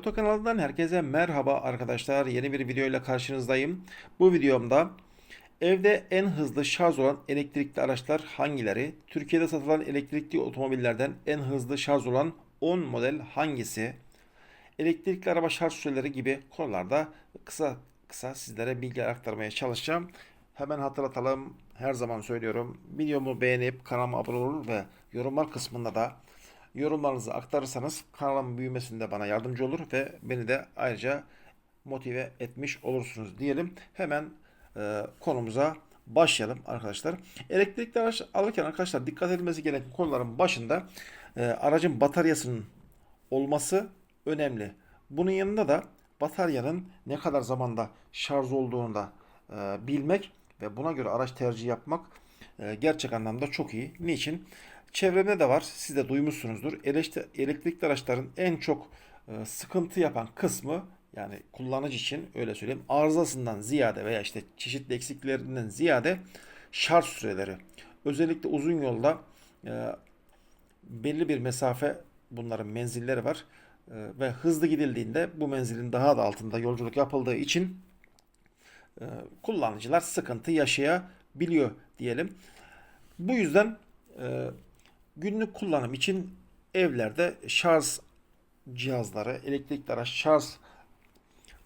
Oto kanalından herkese merhaba arkadaşlar. Yeni bir video ile karşınızdayım. Bu videomda evde en hızlı şarj olan elektrikli araçlar hangileri? Türkiye'de satılan elektrikli otomobillerden en hızlı şarj olan 10 model hangisi? Elektrikli araba şarj süreleri gibi konularda kısa kısa sizlere bilgi aktarmaya çalışacağım. Hemen hatırlatalım. Her zaman söylüyorum. Videomu beğenip kanalıma abone olur ve yorumlar kısmında da yorumlarınızı aktarırsanız kanalımın büyümesinde bana yardımcı olur ve beni de ayrıca motive etmiş olursunuz diyelim. Hemen e, konumuza başlayalım arkadaşlar. Elektrikli araç alırken arkadaşlar dikkat edilmesi gereken konuların başında e, aracın bataryasının olması önemli. Bunun yanında da bataryanın ne kadar zamanda şarj olduğunu da e, bilmek ve buna göre araç tercih yapmak e, gerçek anlamda çok iyi. Niçin? Çevremde de var. Siz de duymuşsunuzdur. Elektrikli araçların en çok e, sıkıntı yapan kısmı yani kullanıcı için öyle söyleyeyim arızasından ziyade veya işte çeşitli eksikliklerinden ziyade şarj süreleri. Özellikle uzun yolda e, belli bir mesafe bunların menzilleri var. E, ve hızlı gidildiğinde bu menzilin daha da altında yolculuk yapıldığı için kullanıcılar sıkıntı yaşayabiliyor diyelim. Bu yüzden günlük kullanım için evlerde şarj cihazları, elektrikli araç şarj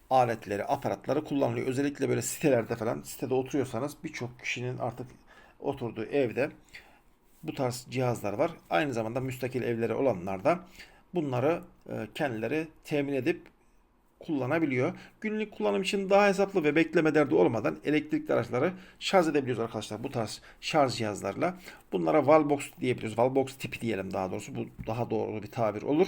aletleri, aparatları kullanılıyor. Özellikle böyle sitelerde falan, sitede oturuyorsanız birçok kişinin artık oturduğu evde bu tarz cihazlar var. Aynı zamanda müstakil evleri olanlar da bunları e, kendileri temin edip kullanabiliyor. Günlük kullanım için daha hesaplı ve bekleme derdi olmadan elektrikli araçları şarj edebiliyoruz arkadaşlar bu tarz şarj cihazlarla. Bunlara Wallbox diyebiliyoruz. Wallbox tipi diyelim daha doğrusu. Bu daha doğru bir tabir olur.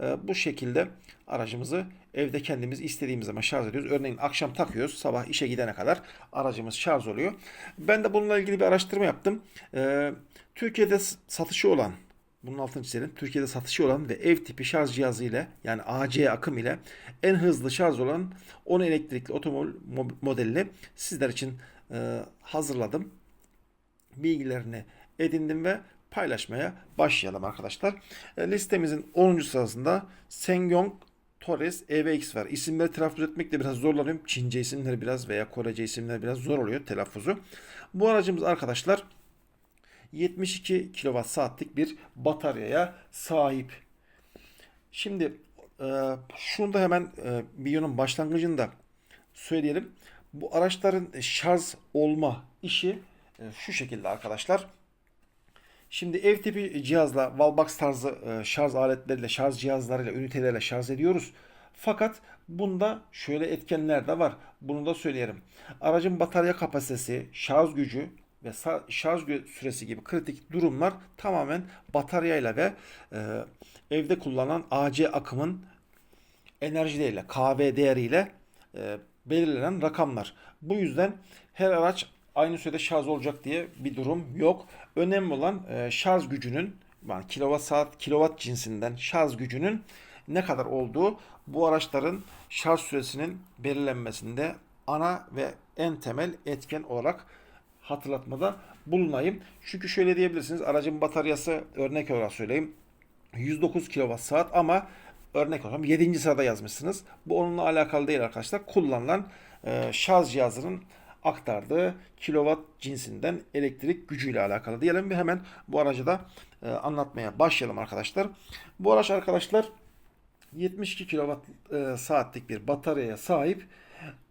Ee, Bu şekilde aracımızı evde kendimiz istediğimiz zaman şarj ediyoruz. Örneğin akşam takıyoruz. Sabah işe gidene kadar aracımız şarj oluyor. Ben de bununla ilgili bir araştırma yaptım. Ee, Türkiye'de satışı olan bunun altını çizelim. Türkiye'de satışı olan ve ev tipi şarj cihazı ile yani AC akım ile en hızlı şarj olan 10 elektrikli otomobil mo- modelini sizler için e, hazırladım. Bilgilerini edindim ve paylaşmaya başlayalım arkadaşlar. E, listemizin 10. sırasında Sengyong Torres EVX var. İsimleri telaffuz etmekte biraz zorlanıyorum. Çince isimleri biraz veya Korece isimleri biraz zor oluyor telaffuzu. Bu aracımız arkadaşlar 72 kWh saatlik bir bataryaya sahip. Şimdi e, şunu da hemen e, videonun başlangıcında söyleyelim. Bu araçların şarj olma işi e, şu şekilde arkadaşlar. Şimdi ev tipi cihazla, wallbox tarzı e, şarj aletleriyle, şarj cihazlarıyla, ünitelerle şarj ediyoruz. Fakat bunda şöyle etkenler de var. Bunu da söyleyelim. Aracın batarya kapasitesi, şarj gücü ve şarj süresi gibi kritik durumlar tamamen bataryayla ve e, evde kullanılan AC akımın enerjileriyle, KV değeriyle e, belirlenen rakamlar. Bu yüzden her araç aynı sürede şarj olacak diye bir durum yok. Önemli olan e, şarj gücünün yani kilowatt saat kilowatt cinsinden şarj gücünün ne kadar olduğu bu araçların şarj süresinin belirlenmesinde ana ve en temel etken olarak hatırlatmada bulunayım. Çünkü şöyle diyebilirsiniz aracın bataryası örnek olarak söyleyeyim 109 kWh ama örnek olarak 7. sırada yazmışsınız. Bu onunla alakalı değil arkadaşlar. Kullanılan e, şarj cihazının aktardığı kilowatt cinsinden elektrik gücüyle alakalı diyelim ve hemen bu aracı da e, anlatmaya başlayalım arkadaşlar. Bu araç arkadaşlar 72 kW e, saatlik bir bataryaya sahip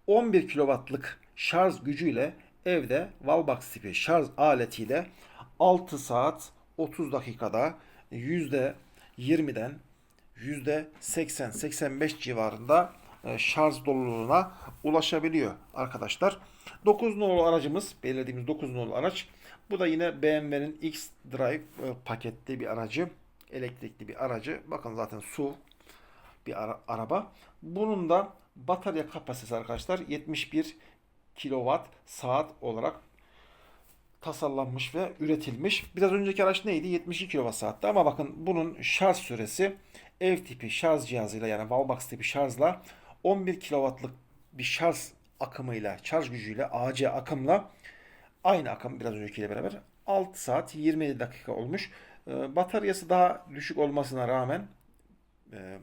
11 kW'lık şarj gücüyle evde Wallbox tipi şarj aletiyle 6 saat 30 dakikada %20'den %80-85 civarında e, şarj doluluğuna ulaşabiliyor arkadaşlar. 9 nolu aracımız belirlediğimiz 9 nolu araç. Bu da yine BMW'nin X-Drive e, paketli bir aracı. Elektrikli bir aracı. Bakın zaten su bir ara- araba. Bunun da batarya kapasitesi arkadaşlar 71 kilowatt saat olarak tasarlanmış ve üretilmiş. Biraz önceki araç neydi? 72 kWh saatti ama bakın bunun şarj süresi ev tipi şarj cihazıyla yani Wallbox tipi şarjla 11 kW'lık bir şarj akımıyla, şarj gücüyle, AC akımla aynı akım biraz öncekiyle beraber 6 saat 27 dakika olmuş. Ee, Bataryası daha düşük olmasına rağmen e,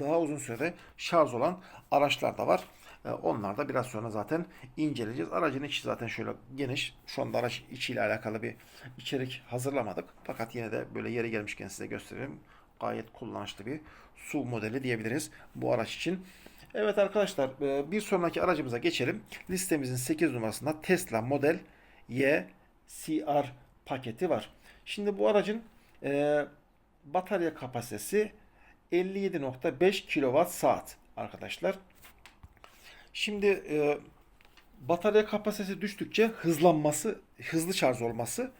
daha uzun sürede şarj olan araçlar da var. E, Onlar da biraz sonra zaten inceleyeceğiz. Aracın içi zaten şöyle geniş. Şu anda araç içiyle alakalı bir içerik hazırlamadık. Fakat yine de böyle yeri gelmişken size göstereyim. Gayet kullanışlı bir SUV modeli diyebiliriz bu araç için. Evet arkadaşlar e, bir sonraki aracımıza geçelim. Listemizin 8 numarasında Tesla Model Y CR paketi var. Şimdi bu aracın e, batarya kapasitesi 57.5 kWh saat arkadaşlar. Şimdi e, batarya kapasitesi düştükçe hızlanması, hızlı şarj olması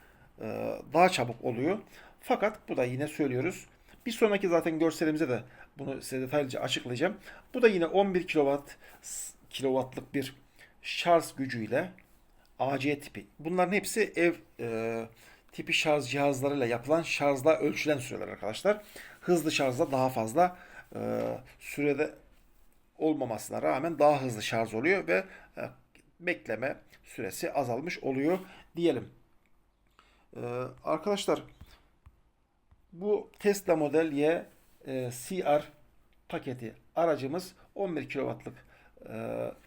e, daha çabuk oluyor. Fakat bu da yine söylüyoruz. Bir sonraki zaten görselimize de bunu size detaylıca açıklayacağım. Bu da yine 11 kW kilowattlık bir şarj gücüyle AC tipi. Bunların hepsi ev e, tipi şarj cihazlarıyla yapılan şarjla ölçülen süreler arkadaşlar. Hızlı şarjda daha fazla e, sürede olmamasına rağmen daha hızlı şarj oluyor ve e, bekleme süresi azalmış oluyor diyelim. E, arkadaşlar bu Tesla Model Y e, CR paketi aracımız 11 kW'lık e,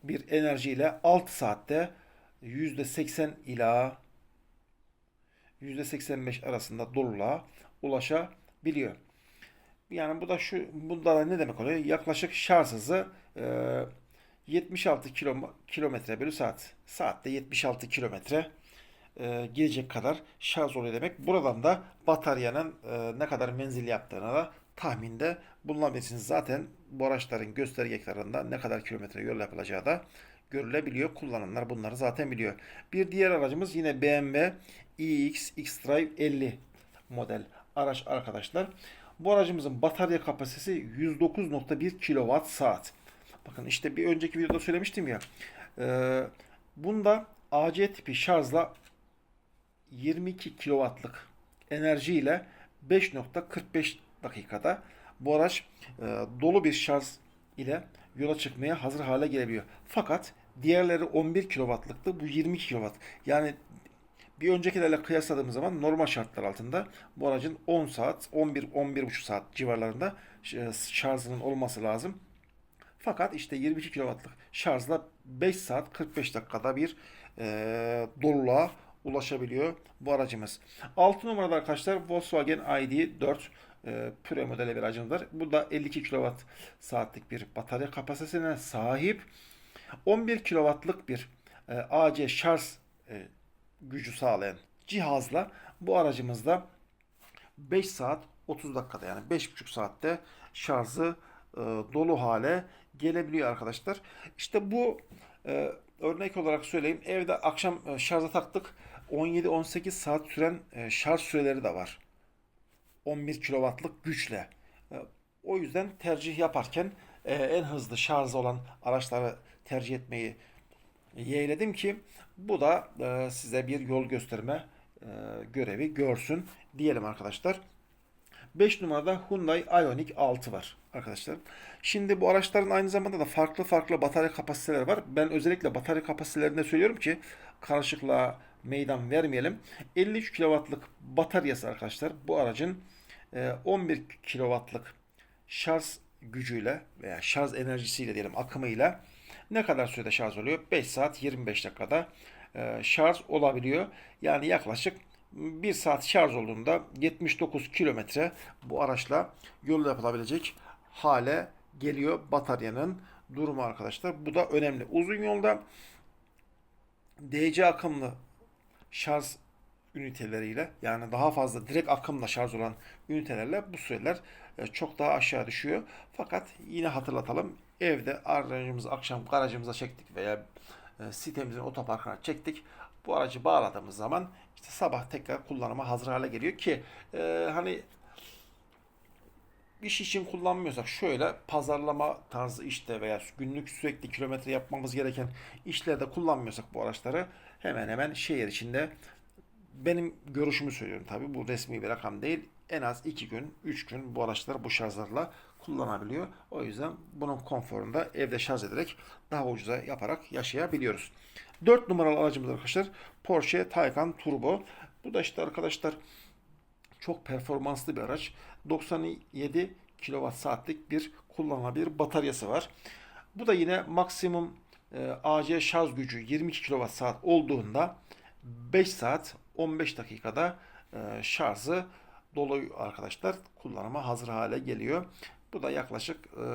bir enerjiyle 6 saatte %80 ila %85 arasında doluluğa ulaşabiliyor. Yani bu da şu bunda da ne demek oluyor? Yaklaşık şarj hızı e, 76 kilo, kilometre bölü saat. Saatte 76 kilometre e, kadar şarj oluyor demek. Buradan da bataryanın e, ne kadar menzil yaptığına da tahminde bulunabilirsiniz. Zaten bu araçların gösterge ekranında ne kadar kilometre yol yapılacağı da görülebiliyor. Kullananlar bunları zaten biliyor. Bir diğer aracımız yine BMW iX X-Drive 50 model araç arkadaşlar. Bu aracımızın batarya kapasitesi 109.1 kWh saat. Bakın işte bir önceki videoda söylemiştim ya. E, bunda AC tipi şarjla 22 kW'lık enerjiyle 5.45 dakikada bu araç e, dolu bir şarj ile yola çıkmaya hazır hale gelebiliyor. Fakat diğerleri 11 kW'lıktı. Bu 22 kW. Yani bir öncekilerle kıyasladığımız zaman normal şartlar altında bu aracın 10 saat, 11-11,5 saat civarlarında e, şarjının olması lazım. Fakat işte 22 kW'lık şarjla 5 saat 45 dakikada bir e, doluluğa ulaşabiliyor bu aracımız. 6 numarada arkadaşlar Volkswagen ID4 e, Pure modeli bir aracımız var. Bu da 52 kWh saatlik bir batarya kapasitesine sahip. 11 kW'lık bir e, AC şarj e, gücü sağlayan cihazla bu aracımızda 5 saat 30 dakikada yani 5,5 saatte şarjı e, dolu hale gelebiliyor arkadaşlar. İşte bu e, örnek olarak söyleyeyim. Evde akşam e, şarja taktık. 17-18 saat süren e, şarj süreleri de var. 11 kW'lık güçle. E, o yüzden tercih yaparken e, en hızlı şarj olan araçları tercih etmeyi yeğledim ki bu da e, size bir yol gösterme e, görevi görsün diyelim arkadaşlar. 5 numarada Hyundai Ioniq 6 var arkadaşlar. Şimdi bu araçların aynı zamanda da farklı farklı batarya kapasiteleri var. Ben özellikle batarya kapasitelerinde söylüyorum ki karışıklığa meydan vermeyelim. 53 kW'lık bataryası arkadaşlar bu aracın 11 kW'lık şarj gücüyle veya şarj enerjisiyle diyelim akımıyla ne kadar sürede şarj oluyor? 5 saat 25 dakikada e, şarj olabiliyor. Yani yaklaşık 1 saat şarj olduğunda 79 kilometre bu araçla yol yapılabilecek hale geliyor bataryanın durumu arkadaşlar. Bu da önemli. Uzun yolda DC akımlı şarj üniteleriyle yani daha fazla direkt akımla şarj olan ünitelerle bu süreler e, çok daha aşağı düşüyor. Fakat yine hatırlatalım evde aracımızı akşam garajımıza çektik veya e, sitemizin otoparkına çektik. Bu aracı bağladığımız zaman işte sabah tekrar kullanıma hazır hale geliyor ki e, hani iş için kullanmıyorsak şöyle pazarlama tarzı işte veya günlük sürekli kilometre yapmamız gereken işlerde kullanmıyorsak bu araçları hemen hemen şehir içinde benim görüşümü söylüyorum tabi bu resmi bir rakam değil. En az 2 gün, 3 gün bu araçlar bu şarjlarla kullanabiliyor. O yüzden bunun konforunda evde şarj ederek daha ucuza yaparak yaşayabiliyoruz. 4 numaralı aracımız arkadaşlar Porsche Taycan Turbo. Bu da işte arkadaşlar çok performanslı bir araç. 97 kWh saatlik bir kullanılabilir bataryası var. Bu da yine maksimum e, AC şarj gücü 22 kWh saat olduğunda 5 saat 15 dakikada e, şarjı dolu arkadaşlar kullanıma hazır hale geliyor. Bu da yaklaşık e,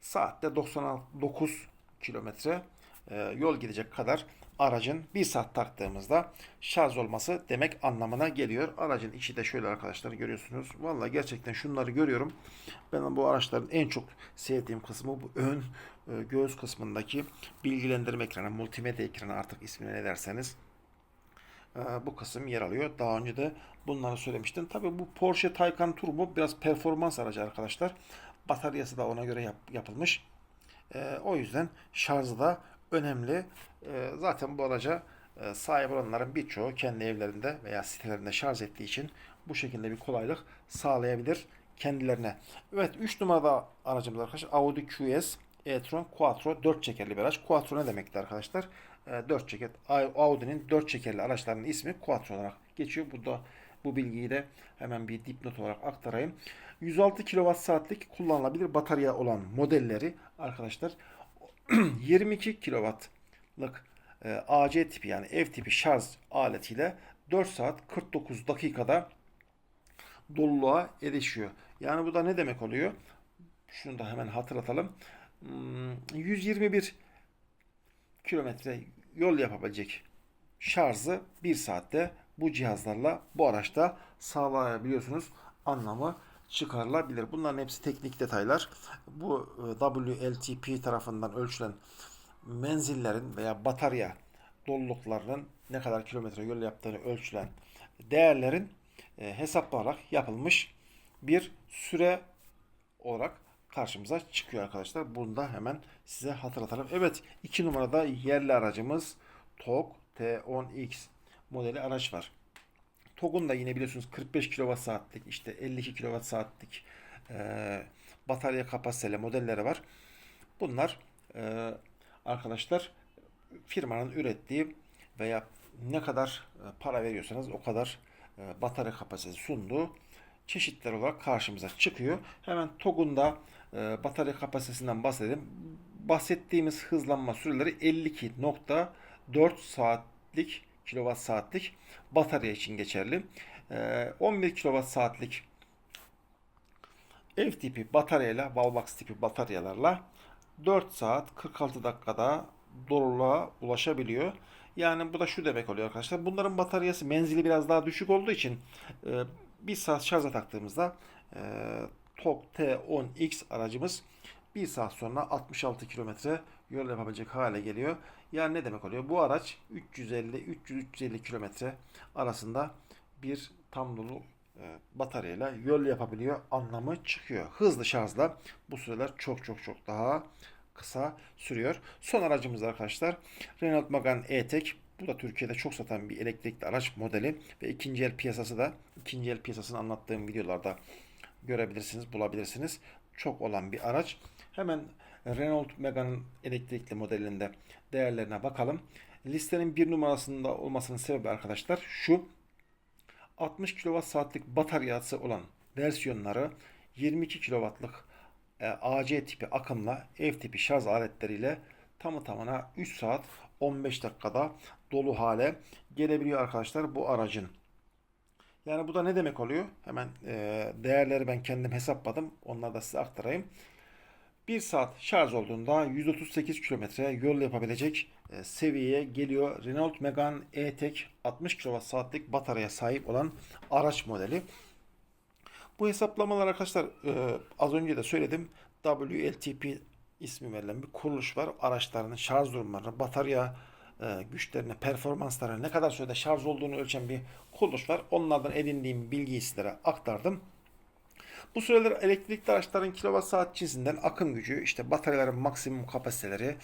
saatte 99 kilometre e, yol gidecek kadar aracın 1 saat taktığımızda şarj olması demek anlamına geliyor. Aracın içi de şöyle arkadaşlar görüyorsunuz. Valla gerçekten şunları görüyorum. Ben bu araçların en çok sevdiğim kısmı bu ön e, göğüs kısmındaki bilgilendirme ekranı, multimedya ekranı artık ismini ne derseniz bu kısım yer alıyor. Daha önce de bunları söylemiştim. Tabii bu Porsche Taycan Turbo biraz performans aracı arkadaşlar. Bataryası da ona göre yap- yapılmış. E, o yüzden şarjı da önemli. E, zaten bu araca e, sahip olanların birçoğu kendi evlerinde veya sitelerinde şarj ettiği için bu şekilde bir kolaylık sağlayabilir kendilerine. Evet 3 numarada aracımız arkadaşlar Audi QS e-tron Quattro 4 çekerli bir araç. Quattro ne demekti arkadaşlar? E, 4 çeker. Audi'nin 4 çekerli araçlarının ismi Quattro olarak geçiyor. Burada bu bilgiyi de hemen bir dipnot olarak aktarayım. 106 kWh saatlik kullanılabilir batarya olan modelleri arkadaşlar 22 kW'lık AC tipi yani ev tipi şarj aletiyle 4 saat 49 dakikada doluluğa erişiyor. Yani bu da ne demek oluyor? Şunu da hemen hatırlatalım. Hmm, 121 kilometre yol yapabilecek şarjı 1 saatte bu cihazlarla bu araçta sağlayabiliyorsunuz anlamı çıkarılabilir. Bunların hepsi teknik detaylar. Bu e, WLTP tarafından ölçülen menzillerin veya batarya doluluklarının ne kadar kilometre yol yaptığını ölçülen değerlerin e, hesaplanarak yapılmış bir süre olarak karşımıza çıkıyor arkadaşlar. Bunu da hemen size hatırlatalım. Evet 2 numarada yerli aracımız TOG T10X modeli araç var. TOG'un da yine biliyorsunuz 45 kWh saatlik işte 52 kWh saatlik e, batarya kapasiteli modelleri var. Bunlar e, arkadaşlar firmanın ürettiği veya ne kadar e, para veriyorsanız o kadar e, batarya kapasitesi sunduğu çeşitler olarak karşımıza çıkıyor. Hemen TOG'un da e, batarya kapasitesinden bahsedelim. Bahsettiğimiz hızlanma süreleri 52.4 saatlik kWh saatlik batarya için geçerli. 11 kWh saatlik ev tipi bataryayla, Wallbox tipi bataryalarla 4 saat 46 dakikada doluluğa ulaşabiliyor. Yani bu da şu demek oluyor arkadaşlar. Bunların bataryası menzili biraz daha düşük olduğu için e, bir saat şarja taktığımızda e, TOG T10X aracımız bir saat sonra 66 kilometre yol yapabilecek hale geliyor. Yani ne demek oluyor? Bu araç 350-300-350 kilometre arasında bir tam dolu e, bataryayla yol yapabiliyor anlamı çıkıyor. Hızlı şarjla bu süreler çok çok çok daha kısa sürüyor. Son aracımız arkadaşlar Renault Megane E-Tech. Bu da Türkiye'de çok satan bir elektrikli araç modeli ve ikinci el piyasası da ikinci el piyasasını anlattığım videolarda görebilirsiniz, bulabilirsiniz. Çok olan bir araç. Hemen Renault Megane'ın elektrikli modelinde değerlerine bakalım. Listenin bir numarasında olmasının sebebi arkadaşlar şu. 60 kWh saatlik bataryası olan versiyonları 22 kW'lık AC tipi akımla ev tipi şarj aletleriyle tamı tamına 3 saat 15 dakikada dolu hale gelebiliyor arkadaşlar bu aracın. Yani bu da ne demek oluyor? Hemen e, değerleri ben kendim hesapladım. Onları da size aktarayım. 1 saat şarj olduğunda 138 kilometre yol yapabilecek e, seviyeye geliyor. Renault Megane E-Tech 60 kWh saatlik bataryaya sahip olan araç modeli. Bu hesaplamalar arkadaşlar e, az önce de söyledim. WLTP ismi verilen bir kuruluş var. Araçlarının şarj durumlarını, batarya e, güçlerini, performanslarını, ne kadar sürede şarj olduğunu ölçen bir kuruluş var. Onlardan edindiğim bilgiyi sizlere aktardım. Bu süreler elektrikli araçların kilowatt saat cinsinden akım gücü, işte bataryaların maksimum kapasiteleri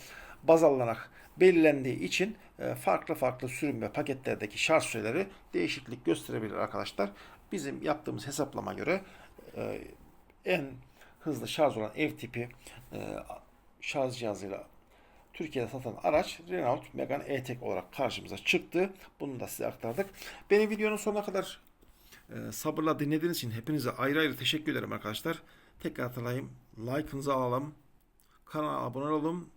baz alınarak belirlendiği için e, farklı farklı sürüm ve paketlerdeki şarj süreleri değişiklik gösterebilir arkadaşlar. Bizim yaptığımız hesaplama göre e, en hızlı şarj olan ev tipi e, şarj cihazıyla Türkiye'de satan araç Renault Megane E-Tech olarak karşımıza çıktı. Bunu da size aktardık. Beni videonun sonuna kadar Ee, sabırla dinlediğiniz için hepinize ayrı ayrı teşekkür ederim arkadaşlar. Tekrar hatırlayayım. Like'ınızı alalım. Kanala abone olalım.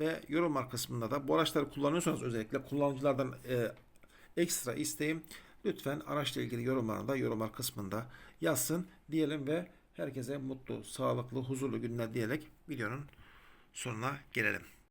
Ve yorumlar kısmında da bu araçları kullanıyorsanız özellikle kullanıcılardan e, ekstra isteğim lütfen araçla ilgili yorumlarını da yorumlar kısmında yazsın diyelim ve herkese mutlu, sağlıklı, huzurlu günler diyerek videonun sonuna gelelim.